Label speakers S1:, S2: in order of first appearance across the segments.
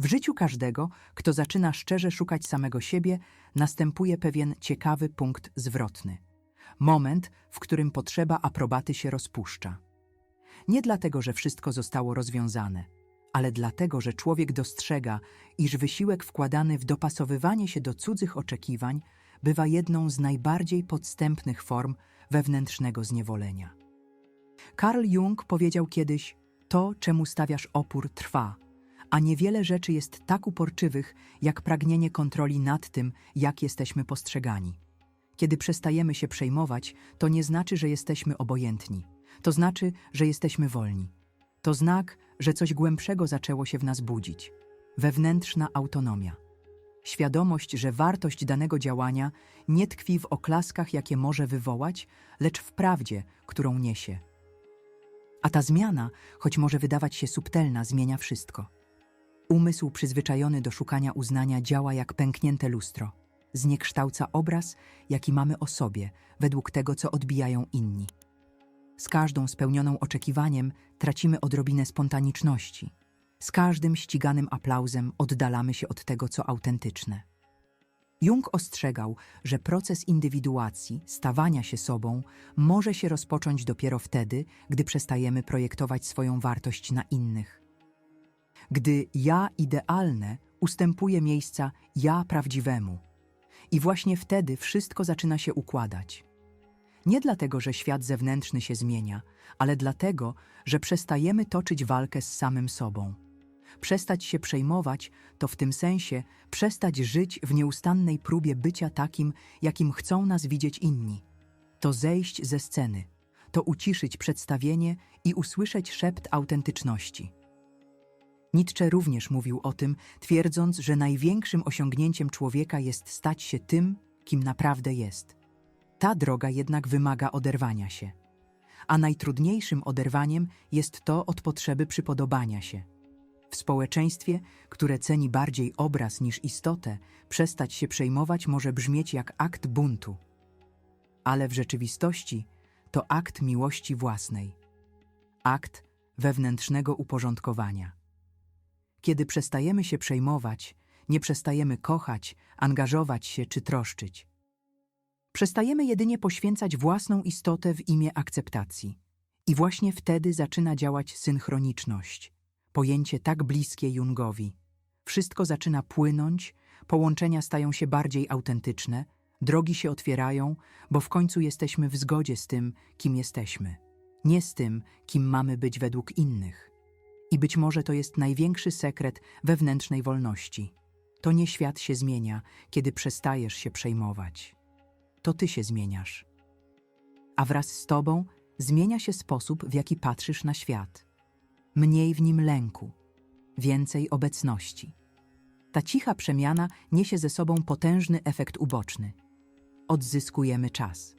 S1: W życiu każdego, kto zaczyna szczerze szukać samego siebie, następuje pewien ciekawy punkt zwrotny. Moment, w którym potrzeba aprobaty się rozpuszcza. Nie dlatego, że wszystko zostało rozwiązane, ale dlatego, że człowiek dostrzega, iż wysiłek wkładany w dopasowywanie się do cudzych oczekiwań bywa jedną z najbardziej podstępnych form wewnętrznego zniewolenia. Carl Jung powiedział kiedyś: To, czemu stawiasz opór, trwa, a niewiele rzeczy jest tak uporczywych, jak pragnienie kontroli nad tym, jak jesteśmy postrzegani. Kiedy przestajemy się przejmować, to nie znaczy, że jesteśmy obojętni. To znaczy, że jesteśmy wolni. To znak, że coś głębszego zaczęło się w nas budzić. Wewnętrzna autonomia. Świadomość, że wartość danego działania nie tkwi w oklaskach, jakie może wywołać, lecz w prawdzie, którą niesie. A ta zmiana, choć może wydawać się subtelna, zmienia wszystko. Umysł przyzwyczajony do szukania uznania działa jak pęknięte lustro. Zniekształca obraz, jaki mamy o sobie, według tego, co odbijają inni. Z każdą spełnioną oczekiwaniem tracimy odrobinę spontaniczności. Z każdym ściganym aplauzem oddalamy się od tego, co autentyczne. Jung ostrzegał, że proces indywiduacji, stawania się sobą, może się rozpocząć dopiero wtedy, gdy przestajemy projektować swoją wartość na innych. Gdy ja idealne ustępuje miejsca ja prawdziwemu. I właśnie wtedy wszystko zaczyna się układać. Nie dlatego, że świat zewnętrzny się zmienia, ale dlatego, że przestajemy toczyć walkę z samym sobą. Przestać się przejmować to w tym sensie przestać żyć w nieustannej próbie bycia takim, jakim chcą nas widzieć inni. To zejść ze sceny, to uciszyć przedstawienie i usłyszeć szept autentyczności. Nietzsche również mówił o tym, twierdząc, że największym osiągnięciem człowieka jest stać się tym, kim naprawdę jest. Ta droga jednak wymaga oderwania się. A najtrudniejszym oderwaniem jest to od potrzeby przypodobania się. W społeczeństwie, które ceni bardziej obraz niż istotę, przestać się przejmować może brzmieć jak akt buntu. Ale w rzeczywistości to akt miłości własnej. Akt wewnętrznego uporządkowania. Kiedy przestajemy się przejmować, nie przestajemy kochać, angażować się czy troszczyć. Przestajemy jedynie poświęcać własną istotę w imię akceptacji. I właśnie wtedy zaczyna działać synchroniczność, pojęcie tak bliskie Jungowi. Wszystko zaczyna płynąć, połączenia stają się bardziej autentyczne, drogi się otwierają, bo w końcu jesteśmy w zgodzie z tym, kim jesteśmy, nie z tym, kim mamy być według innych. I być może to jest największy sekret wewnętrznej wolności. To nie świat się zmienia, kiedy przestajesz się przejmować. To ty się zmieniasz. A wraz z tobą zmienia się sposób, w jaki patrzysz na świat. Mniej w nim lęku, więcej obecności. Ta cicha przemiana niesie ze sobą potężny efekt uboczny. Odzyskujemy czas.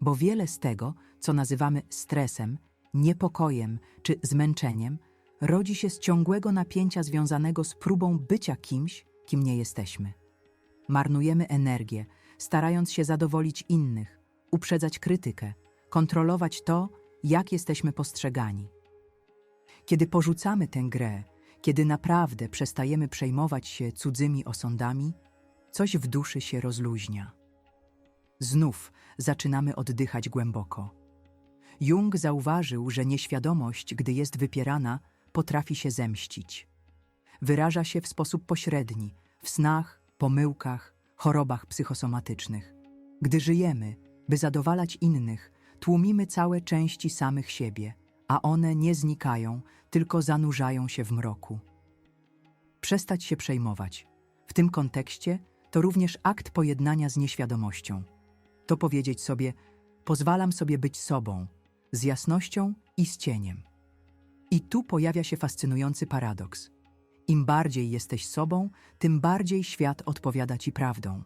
S1: Bo wiele z tego, co nazywamy stresem, niepokojem czy zmęczeniem, rodzi się z ciągłego napięcia związanego z próbą bycia kimś, kim nie jesteśmy. Marnujemy energię, starając się zadowolić innych, uprzedzać krytykę, kontrolować to, jak jesteśmy postrzegani. Kiedy porzucamy tę grę, kiedy naprawdę przestajemy przejmować się cudzymi osądami, coś w duszy się rozluźnia. Znów zaczynamy oddychać głęboko. Jung zauważył, że nieświadomość, gdy jest wypierana, potrafi się zemścić. Wyraża się w sposób pośredni, w snach, pomyłkach, chorobach psychosomatycznych. Gdy żyjemy, by zadowalać innych, tłumimy całe części samych siebie, a one nie znikają, tylko zanurzają się w mroku. Przestać się przejmować. W tym kontekście to również akt pojednania z nieświadomością. To powiedzieć sobie: pozwalam sobie być sobą, z jasnością i z cieniem. I tu pojawia się fascynujący paradoks. Im bardziej jesteś sobą, tym bardziej świat odpowiada ci prawdą.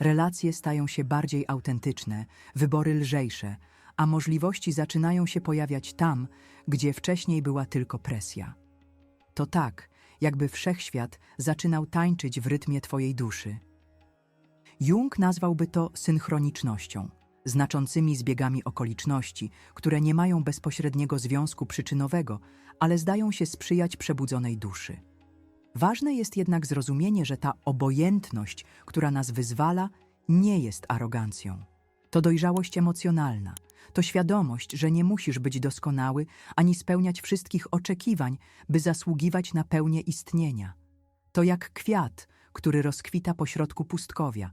S1: Relacje stają się bardziej autentyczne, wybory lżejsze, a możliwości zaczynają się pojawiać tam, gdzie wcześniej była tylko presja. To tak, jakby wszechświat zaczynał tańczyć w rytmie twojej duszy. Jung nazwałby to synchronicznością, znaczącymi zbiegami okoliczności, które nie mają bezpośredniego związku przyczynowego, ale zdają się sprzyjać przebudzonej duszy. Ważne jest jednak zrozumienie, że ta obojętność, która nas wyzwala, nie jest arogancją. To dojrzałość emocjonalna, to świadomość, że nie musisz być doskonały ani spełniać wszystkich oczekiwań, by zasługiwać na pełnię istnienia. To jak kwiat, który rozkwita pośrodku pustkowia,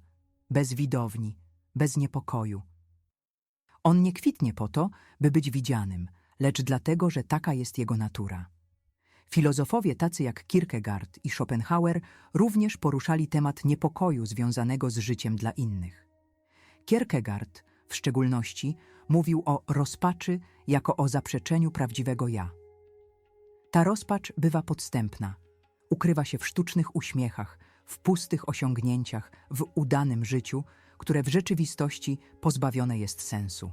S1: bez widowni, bez niepokoju. On nie kwitnie po to, by być widzianym, lecz dlatego, że taka jest jego natura. Filozofowie tacy jak Kierkegaard i Schopenhauer również poruszali temat niepokoju związanego z życiem dla innych. Kierkegaard w szczególności mówił o rozpaczy jako o zaprzeczeniu prawdziwego ja. Ta rozpacz bywa podstępna, ukrywa się w sztucznych uśmiechach, w pustych osiągnięciach, w udanym życiu, które w rzeczywistości pozbawione jest sensu.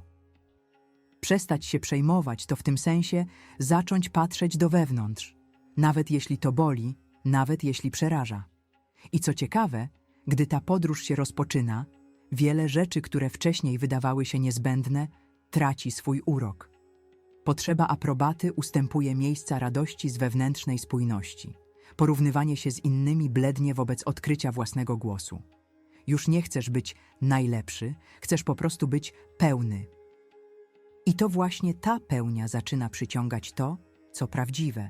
S1: Przestać się przejmować to w tym sensie zacząć patrzeć do wewnątrz, nawet jeśli to boli, nawet jeśli przeraża. I co ciekawe, gdy ta podróż się rozpoczyna, wiele rzeczy, które wcześniej wydawały się niezbędne, traci swój urok. Potrzeba aprobaty ustępuje miejsca radości z wewnętrznej spójności. Porównywanie się z innymi blednie wobec odkrycia własnego głosu. Już nie chcesz być najlepszy, chcesz po prostu być pełny. I to właśnie ta pełnia zaczyna przyciągać to, co prawdziwe,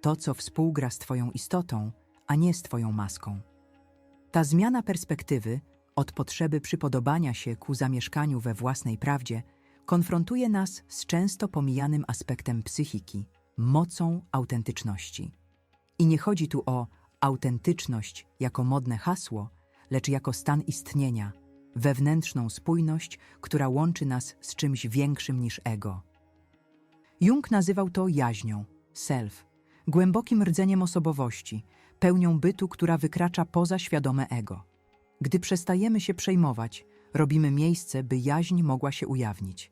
S1: to, co współgra z Twoją istotą, a nie z Twoją maską. Ta zmiana perspektywy od potrzeby przypodobania się ku zamieszkaniu we własnej prawdzie konfrontuje nas z często pomijanym aspektem psychiki mocą autentyczności. I nie chodzi tu o autentyczność jako modne hasło, lecz jako stan istnienia, wewnętrzną spójność, która łączy nas z czymś większym niż ego. Jung nazywał to jaźnią, self, głębokim rdzeniem osobowości, pełnią bytu, która wykracza poza świadome ego. Gdy przestajemy się przejmować, robimy miejsce, by jaźń mogła się ujawnić.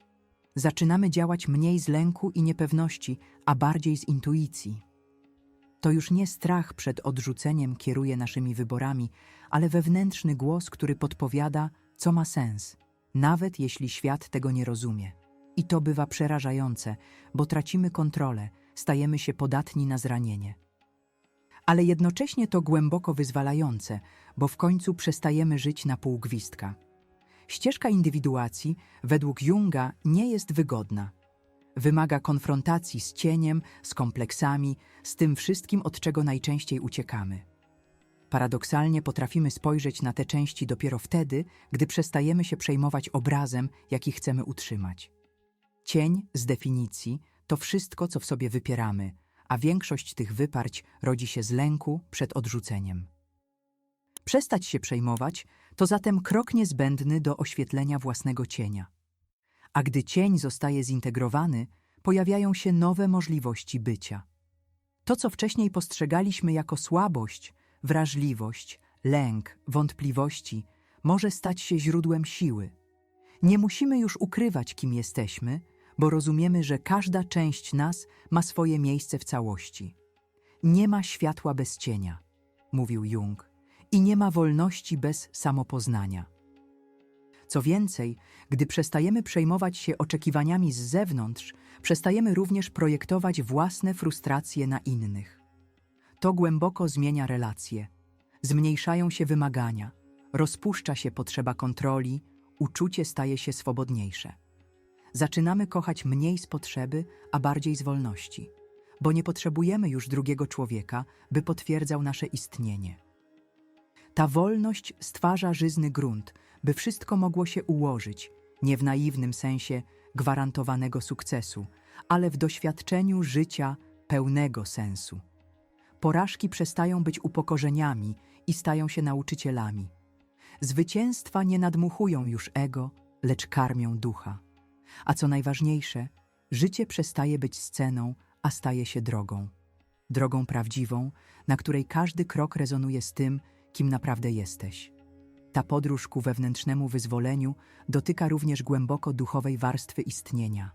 S1: Zaczynamy działać mniej z lęku i niepewności, a bardziej z intuicji. To już nie strach przed odrzuceniem kieruje naszymi wyborami, ale wewnętrzny głos, który podpowiada, co ma sens, nawet jeśli świat tego nie rozumie. I to bywa przerażające, bo tracimy kontrolę, stajemy się podatni na zranienie. Ale jednocześnie to głęboko wyzwalające, bo w końcu przestajemy żyć na pół gwizdka. Ścieżka indywiduacji, według Junga, nie jest wygodna. Wymaga konfrontacji z cieniem, z kompleksami, z tym wszystkim, od czego najczęściej uciekamy. Paradoksalnie potrafimy spojrzeć na te części dopiero wtedy, gdy przestajemy się przejmować obrazem, jaki chcemy utrzymać. Cień, z definicji, to wszystko, co w sobie wypieramy, a większość tych wyparć rodzi się z lęku przed odrzuceniem. Przestać się przejmować to zatem krok niezbędny do oświetlenia własnego cienia. A gdy cień zostaje zintegrowany, pojawiają się nowe możliwości bycia. To, co wcześniej postrzegaliśmy jako słabość, wrażliwość, lęk, wątpliwości, może stać się źródłem siły. Nie musimy już ukrywać, kim jesteśmy, bo rozumiemy, że każda część nas ma swoje miejsce w całości. Nie ma światła bez cienia, mówił Jung, i nie ma wolności bez samopoznania. Co więcej, gdy przestajemy przejmować się oczekiwaniami z zewnątrz, przestajemy również projektować własne frustracje na innych. To głęboko zmienia relacje. Zmniejszają się wymagania, rozpuszcza się potrzeba kontroli, uczucie staje się swobodniejsze. Zaczynamy kochać mniej z potrzeby, a bardziej z wolności, bo nie potrzebujemy już drugiego człowieka, by potwierdzał nasze istnienie. Ta wolność stwarza żyzny grunt, by wszystko mogło się ułożyć, nie w naiwnym sensie gwarantowanego sukcesu, ale w doświadczeniu życia pełnego sensu. Porażki przestają być upokorzeniami i stają się nauczycielami. Zwycięstwa nie nadmuchują już ego, lecz karmią ducha. A co najważniejsze, życie przestaje być sceną, a staje się drogą. Drogą prawdziwą, na której każdy krok rezonuje z tym, kim naprawdę jesteś. Ta podróż ku wewnętrznemu wyzwoleniu dotyka również głęboko duchowej warstwy istnienia.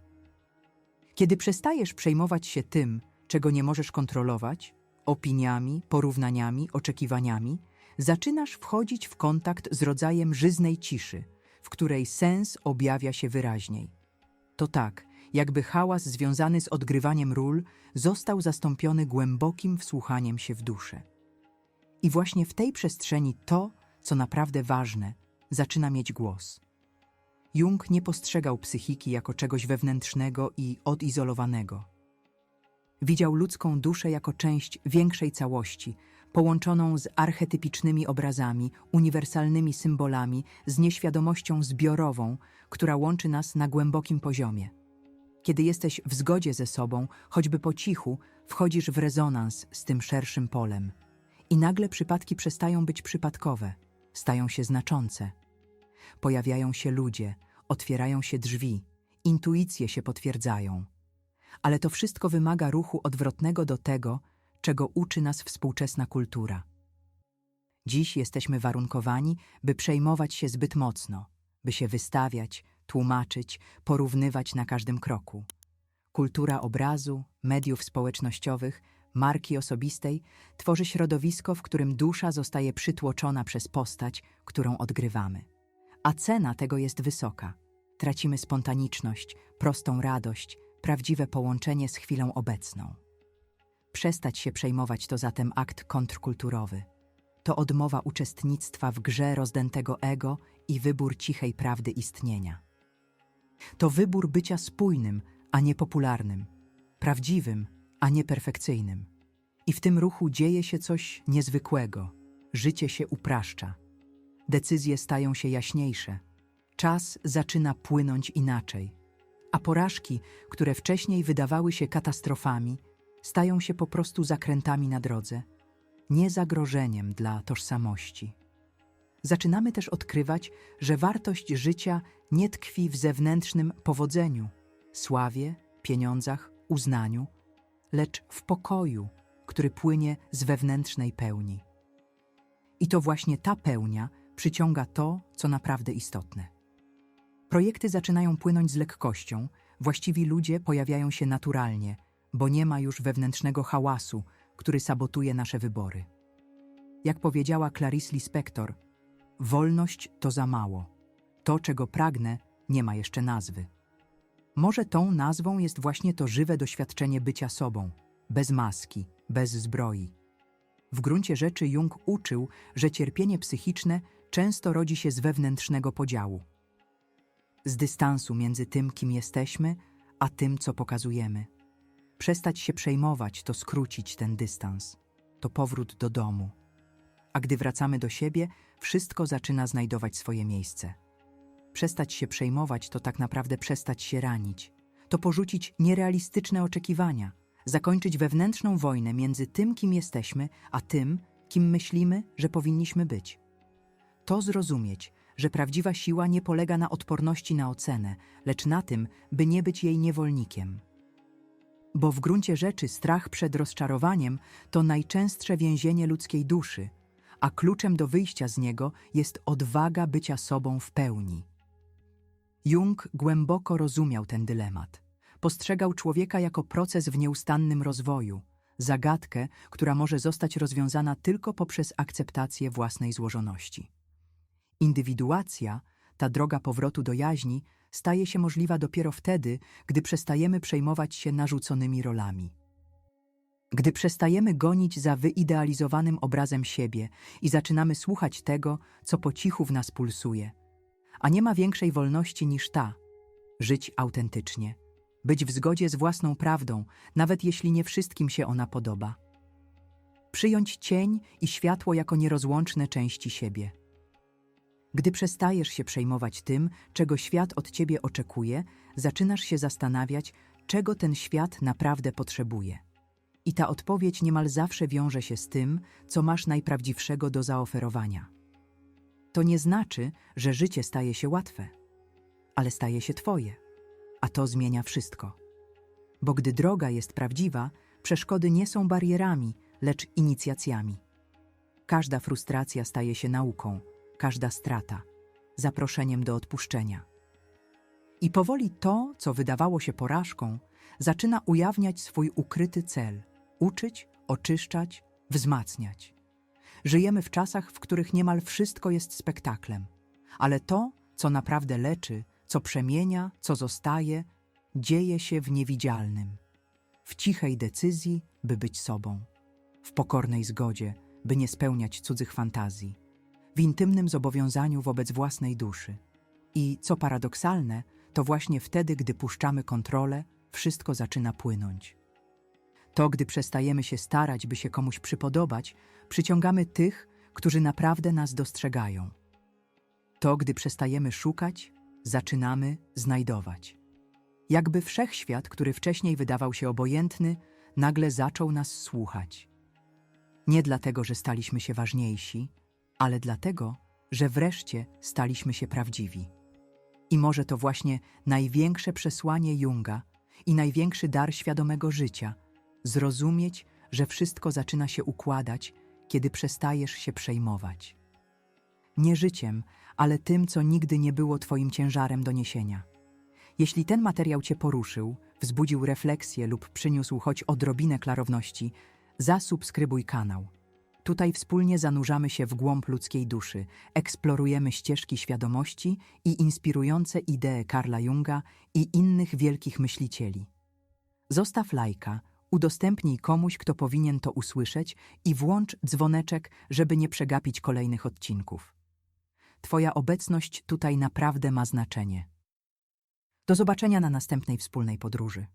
S1: Kiedy przestajesz przejmować się tym, czego nie możesz kontrolować, opiniami, porównaniami, oczekiwaniami, zaczynasz wchodzić w kontakt z rodzajem żyznej ciszy, w której sens objawia się wyraźniej. To tak, jakby hałas związany z odgrywaniem ról został zastąpiony głębokim wsłuchaniem się w duszę. I właśnie w tej przestrzeni to, co naprawdę ważne, zaczyna mieć głos. Jung nie postrzegał psychiki jako czegoś wewnętrznego i odizolowanego. Widział ludzką duszę jako część większej całości, połączoną z archetypicznymi obrazami, uniwersalnymi symbolami, z nieświadomością zbiorową, która łączy nas na głębokim poziomie. Kiedy jesteś w zgodzie ze sobą, choćby po cichu, wchodzisz w rezonans z tym szerszym polem. I nagle przypadki przestają być przypadkowe, stają się znaczące. Pojawiają się ludzie, otwierają się drzwi, intuicje się potwierdzają. Ale to wszystko wymaga ruchu odwrotnego do tego, czego uczy nas współczesna kultura. Dziś jesteśmy warunkowani, by przejmować się zbyt mocno, by się wystawiać, tłumaczyć, porównywać na każdym kroku. Kultura obrazu, mediów społecznościowych, marki osobistej tworzy środowisko, w którym dusza zostaje przytłoczona przez postać, którą odgrywamy. A cena tego jest wysoka. Tracimy spontaniczność, prostą radość, prawdziwe połączenie z chwilą obecną. Przestać się przejmować to zatem akt kontrkulturowy. To odmowa uczestnictwa w grze rozdętego ego i wybór cichej prawdy istnienia. To wybór bycia spójnym, a nie popularnym, prawdziwym, a nie perfekcyjnym. I w tym ruchu dzieje się coś niezwykłego. Życie się upraszcza. Decyzje stają się jaśniejsze. Czas zaczyna płynąć inaczej. A porażki, które wcześniej wydawały się katastrofami, stają się po prostu zakrętami na drodze, nie zagrożeniem dla tożsamości. Zaczynamy też odkrywać, że wartość życia nie tkwi w zewnętrznym powodzeniu, sławie, pieniądzach, uznaniu, lecz w pokoju, który płynie z wewnętrznej pełni. I to właśnie ta pełnia przyciąga to, co naprawdę istotne. Projekty zaczynają płynąć z lekkością, właściwi ludzie pojawiają się naturalnie, bo nie ma już wewnętrznego hałasu, który sabotuje nasze wybory. Jak powiedziała Clarice Lispector, wolność to za mało. To, czego pragnę, nie ma jeszcze nazwy. Może tą nazwą jest właśnie to żywe doświadczenie bycia sobą, bez maski, bez zbroi. W gruncie rzeczy Jung uczył, że cierpienie psychiczne często rodzi się z wewnętrznego podziału. Z dystansu między tym, kim jesteśmy, a tym, co pokazujemy. Przestać się przejmować to skrócić ten dystans. To powrót do domu. A gdy wracamy do siebie, wszystko zaczyna znajdować swoje miejsce. Przestać się przejmować to tak naprawdę przestać się ranić. To porzucić nierealistyczne oczekiwania, zakończyć wewnętrzną wojnę między tym, kim jesteśmy, a tym, kim myślimy, że powinniśmy być. To zrozumieć, że prawdziwa siła nie polega na odporności na ocenę, lecz na tym, by nie być jej niewolnikiem. Bo w gruncie rzeczy strach przed rozczarowaniem to najczęstsze więzienie ludzkiej duszy, a kluczem do wyjścia z niego jest odwaga bycia sobą w pełni. Jung głęboko rozumiał ten dylemat. Postrzegał człowieka jako proces w nieustannym rozwoju, zagadkę, która może zostać rozwiązana tylko poprzez akceptację własnej złożoności. Indywiduacja, ta droga powrotu do jaźni, staje się możliwa dopiero wtedy, gdy przestajemy przejmować się narzuconymi rolami. Gdy przestajemy gonić za wyidealizowanym obrazem siebie i zaczynamy słuchać tego, co po cichu w nas pulsuje. A nie ma większej wolności niż ta żyć autentycznie, być w zgodzie z własną prawdą, nawet jeśli nie wszystkim się ona podoba. Przyjąć cień i światło jako nierozłączne części siebie. Gdy przestajesz się przejmować tym, czego świat od ciebie oczekuje, zaczynasz się zastanawiać, czego ten świat naprawdę potrzebuje. I ta odpowiedź niemal zawsze wiąże się z tym, co masz najprawdziwszego do zaoferowania. To nie znaczy, że życie staje się łatwe, ale staje się Twoje, a to zmienia wszystko. Bo gdy droga jest prawdziwa, przeszkody nie są barierami, lecz inicjacjami. Każda frustracja staje się nauką, każda strata zaproszeniem do odpuszczenia. I powoli to, co wydawało się porażką, zaczyna ujawniać swój ukryty cel uczyć, oczyszczać, wzmacniać. Żyjemy w czasach, w których niemal wszystko jest spektaklem, ale to, co naprawdę leczy, co przemienia, co zostaje, dzieje się w niewidzialnym, w cichej decyzji, by być sobą, w pokornej zgodzie, by nie spełniać cudzych fantazji, w intymnym zobowiązaniu wobec własnej duszy. I co paradoksalne, to właśnie wtedy, gdy puszczamy kontrolę, wszystko zaczyna płynąć. To, gdy przestajemy się starać, by się komuś przypodobać, przyciągamy tych, którzy naprawdę nas dostrzegają. To, gdy przestajemy szukać, zaczynamy znajdować. Jakby wszechświat, który wcześniej wydawał się obojętny, nagle zaczął nas słuchać. Nie dlatego, że staliśmy się ważniejsi, ale dlatego, że wreszcie staliśmy się prawdziwi. I może to właśnie największe przesłanie Junga i największy dar świadomego życia zrozumieć, że wszystko zaczyna się układać, kiedy przestajesz się przejmować. Nie życiem, ale tym, co nigdy nie było Twoim ciężarem do niesienia. Jeśli ten materiał Cię poruszył, wzbudził refleksję lub przyniósł choć odrobinę klarowności, zasubskrybuj kanał. Tutaj wspólnie zanurzamy się w głąb ludzkiej duszy, eksplorujemy ścieżki świadomości i inspirujące idee Karla Junga i innych wielkich myślicieli. Zostaw lajka, udostępnij komuś, kto powinien to usłyszeć i włącz dzwoneczek, żeby nie przegapić kolejnych odcinków. Twoja obecność tutaj naprawdę ma znaczenie. Do zobaczenia na następnej wspólnej podróży.